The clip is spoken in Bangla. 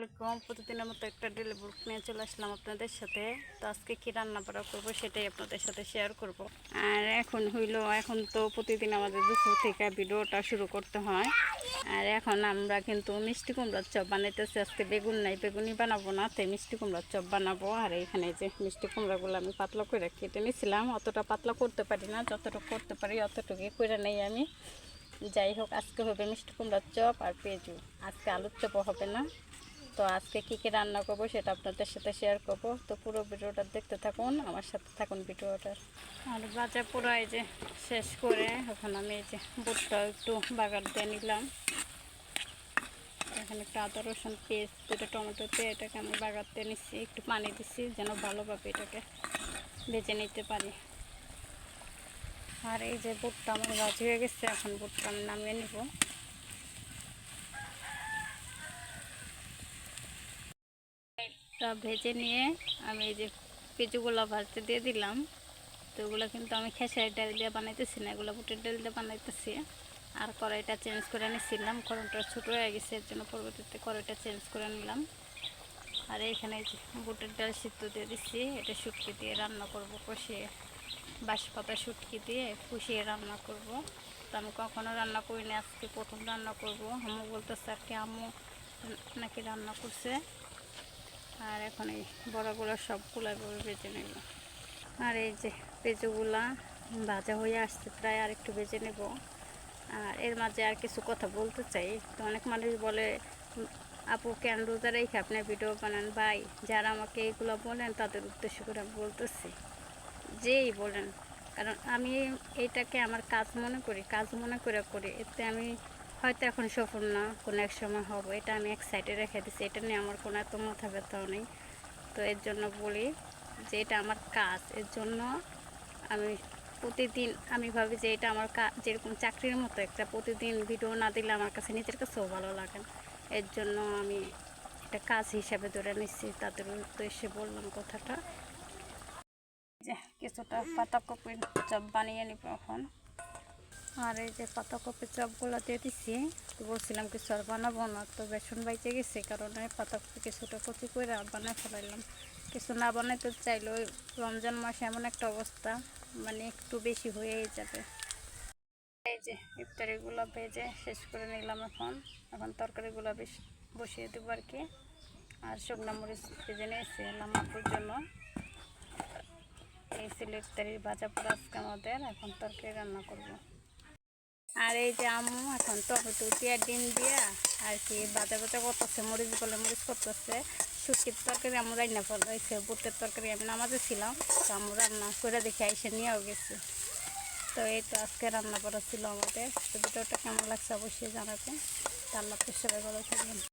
আসসালামাইকুম প্রতিদিনের মতো একটা ডেলি বুক নিয়ে চলে আসলাম আপনাদের সাথে। তো আজকে কি রান্না বাড়া করব সেটাই আপনাদের সাথে শেয়ার করব। আর এখন হইল, এখন তো প্রতিদিন আমাদের দুপুর থেকে ভিডিওটা শুরু করতে হয়। আর এখন আমরা কিন্তু মিষ্টি কুমড়ার চপ বানাইতেছি। আজকে বেগুন নাই, বেগুনই বানাবো না, তাই মিষ্টি কুমড়ার চপ বানাবো। আর এখানে যে মিষ্টি কুমড়াগুলো আমি পাতলা করে কেটে নিয়েছিলাম অতটা পাতলা করতে পারি না, যতটুকু করতে পারি অতটুকুই করে নেই আমি। যাই হোক, আজকে হবে মিষ্টি কুমড়ার চপ আর পেঁজু আজকে আলুর চপও হবে না। তো আজকে কী কী রান্না করব সেটা আপনাদের সাথে শেয়ার করব। তো পুরো ভিডিওটা দেখতে থাকুন, আমার সাথে থাকুন ভিডিওটার আর বাজা পুরো এই যে শেষ করে, এখন আমি এই যে বুটটা একটু বাগার দিয়ে নিলাম। এখানে একটু আদা, রসুন পেস্ট দুটো টমেটো দিয়ে এটাকে আমি দিয়ে নিচ্ছি, একটু পানি দিচ্ছি যেন ভালোভাবে এটাকে ভেজে নিতে পারি। আর এই যে বুটটা আমার ভাজি হয়ে গেছে, এখন বুটটা আমি নামিয়ে নিব। তা ভেজে নিয়ে আমি এই যে পেঁচুগুলো ভাজতে দিয়ে দিলাম। তো ওগুলো কিন্তু আমি খেসারি ডাল দিয়ে বানাইতেছি না, এগুলো বুটের ডাল দিয়ে বানাইতেছি। আর কড়াইটা চেঞ্জ করে নিয়েছিলাম কড়াইটা ছোটো হয়ে গেছে, এর জন্য পরবর্তীতে কড়াইটা চেঞ্জ করে নিলাম। আর এখানে বুটের ডাল সিদ্ধ দিয়ে দিচ্ছি এটা শুটকি দিয়ে রান্না করব, কষিয়ে বাঁশ পাতা শুটকি দিয়ে কষিয়ে রান্না করব। তো আমি কখনো রান্না করিনি, আজকে প্রথম রান্না করব। আম্মু বলতেছে আর কি আম্মু নাকি রান্না করছে। আর এখন এই বড়গুলো সবগুলো এভাবে বেজে নেব। আর এই যে পেঁচুগুলা ভাজা হয়ে আসছে, প্রায় আর একটু বেজে নেব। আর এর মাঝে আর কিছু কথা বলতে চাই। তো অনেক মানুষ বলে আপু, কেন রোজা রেখে আপনি ভিডিও বানান ভাই? যারা আমাকে এইগুলো বলেন, তাদের উদ্দেশ্য করে বলতেছি। যেই বলেন। কারণ আমি এইটাকে আমার কাজ মনে করি, কাজ মনে করে করি এতে আমি হয়তো এখন সফল না, কোনো এক সময় হব। এটা আমি এক সাইডে রেখে দিচ্ছি এটা নিয়ে আমার কোনো এত মাথা ব্যথাও নেই। তো এর জন্য বলি যে এটা আমার কাজ। এর জন্য আমি প্রতিদিন, আমি ভাবি যে এটা আমার যেরকম চাকরির মতো একটা প্রতিদিন ভিডিও না দিলে আমার কাছে নিজের কাছেও ভালো লাগে। এর জন্য আমি এটা কাজ হিসাবে ধরে নিচ্ছি তাদের উদ্দেশ্যে বললাম কথাটা। কিছুটা পাতাকপির চপ বানিয়ে নিব এখন। আর এই যে পাতাকপির চপগুলো দিয়ে দিছি, তো বলছিলাম কিছু আর বানাবো না, তো বেসন বাইচে গেছে কারণে পাতাকপি কিছুটা কচি করে আর বানাই ফেলাইলাম। কিছু না বানাইতে চাইলেও রমজান মাসে এমন একটা অবস্থা মানে একটু বেশি হয়েই যাবে। এই যে ইফতারিগুলো ভেজে শেষ করে নিলাম এখন এখন তরকারিগুলো বেশ বসিয়ে দেবো আর কি। আর শুকনো মরিচ ভেজে নিয়েছি লামাপুর জন্য। এই ছিল ইফতারির ভাজা পোড়া আজকে আমাদের, এখন তরকারি রান্না করব। আর এই যে আমু এখন টমেটো দিয়ে ডিম দিয়া আর কি বাজা বাজা করতেছে, মরিচ বলে মরিচ করতেছে। শুটকির তরকারি আমরা রান্না ফেলাইছে বুটের তরকারি আমি নামাজে ছিলাম, তো আমরা রান্না করে দেখে এসে নিয়েও গেছি। তো এই তো আজকে রান্না করা ছিল আমাদের। তো ভিডিওটা কেমন লাগছে অবশ্যই জানাবেন। তার সবাই থাকবেন।